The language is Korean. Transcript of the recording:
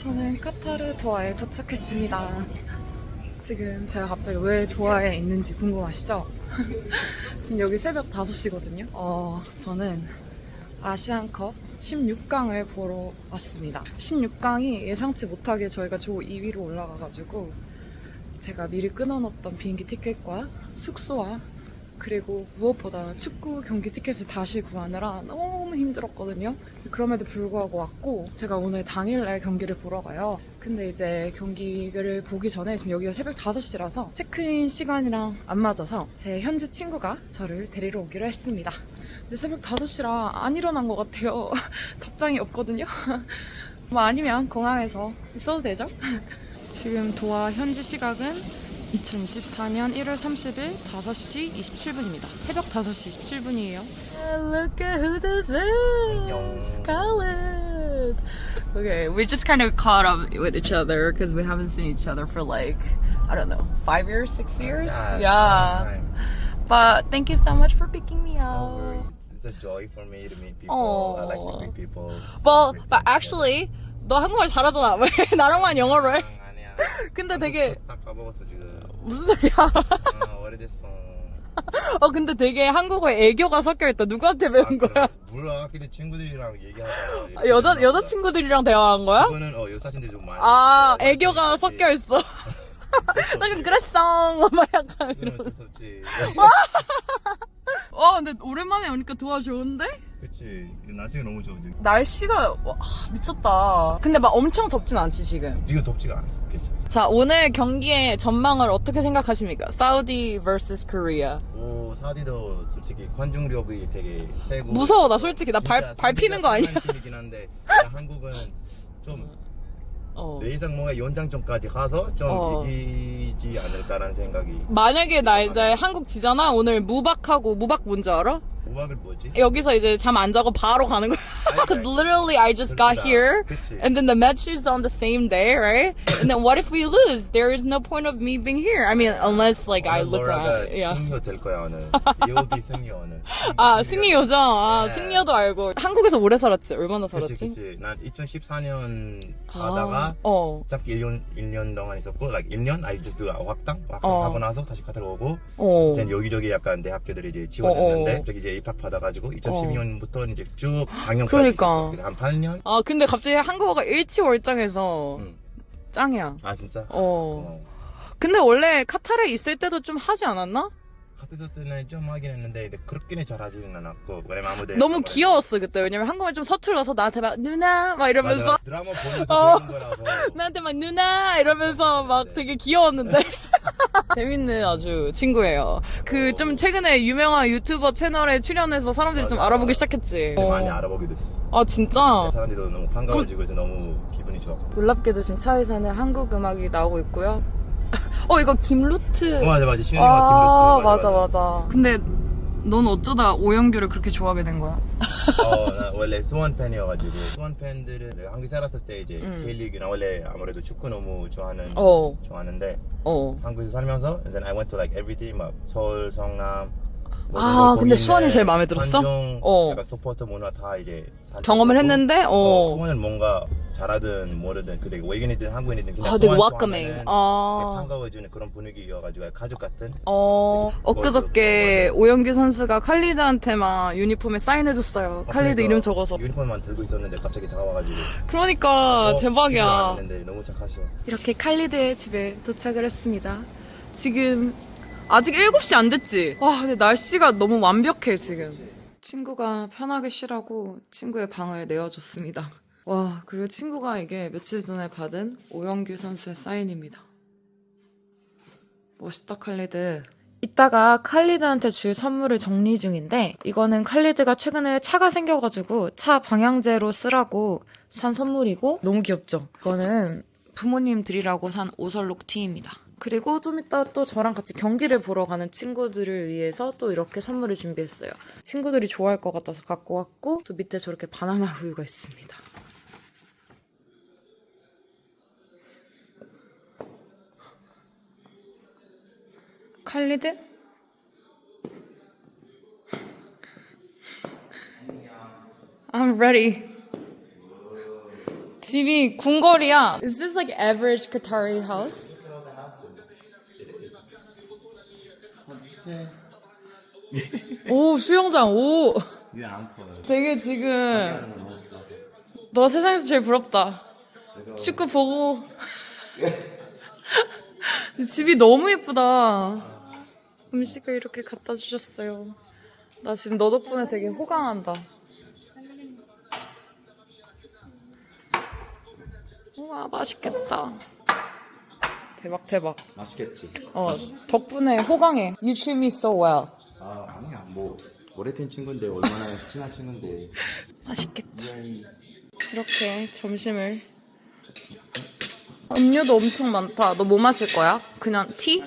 저는 카타르 도하에 도착했습니다. 지금 제가 갑자기 왜 도하에 있는지 궁금하시죠? 지금 여기 새벽 5시거든요. 어, 저는 아시안컵 16강을 보러 왔습니다. 16강이 예상치 못하게 저희가 조 2위로 올라가가지고 제가 미리 끊어놨던 비행기 티켓과 숙소와 그리고 무엇보다 축구 경기 티켓을 다시 구하느라 너무 힘들었거든요. 그럼에도 불구하고 왔고 제가 오늘 당일날 경기를 보러 가요. 근데 이제 경기를 보기 전에 지금 여기가 새벽 5시라서 체크인 시간이랑 안 맞아서 제 현지 친구가 저를 데리러 오기로 했습니다. 근데 새벽 5시라 안 일어난 것 같아요. 답장이 없거든요. 뭐 아니면 공항에서 있어도 되죠? 지금 도하 현지 시각은 2024년 1월 30일 5시 27분입니다. 새벽 5시 27분이에요. Look at who this is! Scarlett! Okay, we just kind of caught up with each other because we haven't seen each other for like, I don't know, five years, six years? Yeah. But thank you so much for picking me No up. worries. It's a joy for me to meet people. I like to meet people. Well, but actually, 너 한국말 잘하잖아. 왜 나랑만 영어로 해? 아니야. 근데 되게 딱 까먹었어 지금. 무슨 소리야? 아, 오래됐어. 어 근데 되게 한국어에 애교가 섞여 있다. 누구한테 배운 아, 거야? 그래. 몰라. 그냥 친구들이랑 얘기하다가. 아, 여자 여자 친구들이랑 대화한 거야? 이거는 어 여사친들이 좀 많이. 아 있어. 애교가 섞여 있어. 나좀 그랬어. 막 약간 이건 이런. 어쩔 수 없지. 와 근데 오랜만에 오니까 도와 좋은데? 그치. 날씨가 너무 지금. 날씨가 와, 미쳤다. 근데 막 엄청 덥진 않지 지금. 지금 덥지가 않아. 자 오늘 경기의 전망을 어떻게 생각하십니까? 사우디 vs 코리아. 오 사디도 솔직히 관중력이 되게 세고. 무서워 나 솔직히 나 발 진짜 밟히는 거 아니야? 팀이긴 한데 그냥 한국은 좀 어. 내이상 뭔가 연장전까지 가서 좀 어. 이기지 않을까라는 생각이 만약에 나 이제 한국 지잖아 오늘 무박하고 무박 뭔지 알아? 우박을 뭐지? 여기서 이제 잠 안 자고 바로 가는 거야. Cause literally I just got 그렇구나. here 그치. and then the match is on the same day, right? And then what if we lose? There is no point of me being here. I mean, unless like I 오늘 look 로라가 around. Yeah. 승리호 될 거야 오늘 be 승리 오늘 아, 승리 요정. 아, 네. 승리여도 알고. 한국에서 오래 살았지. 얼마나 살았지? 그치 그치 난 2014년 아, 하다가 어. 딱 1년 1년 동안 있었고 like 1년 I just do 확당 확당 어. 하고 나서 다시 카타르 오고 어. 이제 여기저기 약간 대학교들이 이제 지원했는데 어, 어. 저기 이제 입학 받아가지고 2012년부터 이제 쭉 작년까지 그러니까. 있었어 그래서 한 8년 아, 근데 갑자기 한국어가 일치월장해서 응. 짱이야. 아 진짜 어. 어. 근데 원래 카타르에 있을 때도 좀 하지 않았나? 학교 때는 좀 하긴 했는데 근데 그렇게는 잘하지는 않았고 왜냐면 아무데 너무 귀여웠어, 그때. 왜냐면 한국말 좀 서툴러서 나한테 막, 누나! 막 이러면서. 맞아, 드라마 보면서 어. 배운 거라서 나한테 막 누나 이러면서 막 되게 귀여웠는데 재밌는 아주 친구예요. 그 좀 최근에 유명한 유튜버 채널에 출연해서 사람들이 좀 맞아. 알아보기 시작했지. 근데 많이 알아보게 됐어 아 진짜? 사람들도 너무 반가워지고 그래서 너무 기분이 좋아 놀랍게도 지금 차에서는 한국 음악이 나오고 있고요. 어 이거 김루트. 어, 맞아 맞아 신현이가 아 김루트 맞아 맞아. 근데 넌 어쩌다 오영규를 그렇게 좋아하게 된 거야? 어, 나 원래 수원 팬이어가지고 수원 팬들은 내가 한국에 살았을 때 이제 음. K리그나 원래 아무래도 축구 너무 좋아하는 어. 좋아하는데 어. 한국에서 살면서 and then I went to like everyday 막 서울 성남 뭐 아, 근데 수원이 제일 마음에 들었어? 관중, 어. 약간 서포터 문화 다 이제 살 경험을. 했는데 어, 어. 수원은 뭔가 잘하든 모르든 그 되게 외국인이든 한국인이든 그냥 아 되게 welcoming. 아. 반가워주는 그런 분위기여가지고 가족 같은 어, 엊그저께 오영규 선수가 칼리드한테만 유니폼에 사인해줬어요. 칼리드 그러니까 이름 적어서. 유니폼만 들고 있었는데 갑자기 다가와가지고 그러니까 어, 안 대박이야. 했는데 너무 착하셔 이렇게 칼리드의 집에 도착을 했습니다. 지금 아직 7시 안 됐지? 와, 근데 날씨가 너무 완벽해, 지금. 친구가 편하게 쉬라고 친구의 방을 내어줬습니다. 와, 그리고 친구가 이게 며칠 전에 받은 오영규 선수의 사인입니다. 멋있다, 칼리드. 이따가 칼리드한테 줄 선물을 정리 중인데 이거는 칼리드가 최근에 차가 생겨가지고 차 방향제로 쓰라고 산 선물이고 너무 귀엽죠? 이거는 부모님 드리라고 산 오설록 티입니다. 그리고 좀 이따 또 저랑 같이 경기를 보러 가는 친구들을 위해서 또 이렇게 선물을 준비했어요. 친구들이 좋아할 것 같아서 갖고 왔고 또 밑에 저렇게 바나나 우유가 있습니다. 칼리드? I'm ready 집이 궁궐이야. Is this like average Qatari house? 오 수영장 오 써요? 되게 지금 너 세상에서 제일 부럽다. 축구 보고 집이 너무 예쁘다. 음식을 이렇게 갖다 주셨어요. 나 지금 너 덕분에 되게 호강한다. 우와 맛있겠다. 대박 대박. 맛있겠지. 어 덕분에 호강해. You treat me so well. 아 아니야 뭐 오래된 친구인데 얼마나 친한 친구인데. 맛있겠다. 이렇게 점심을. 음료도 엄청 많다. 너 뭐 마실 거야? 그냥 티?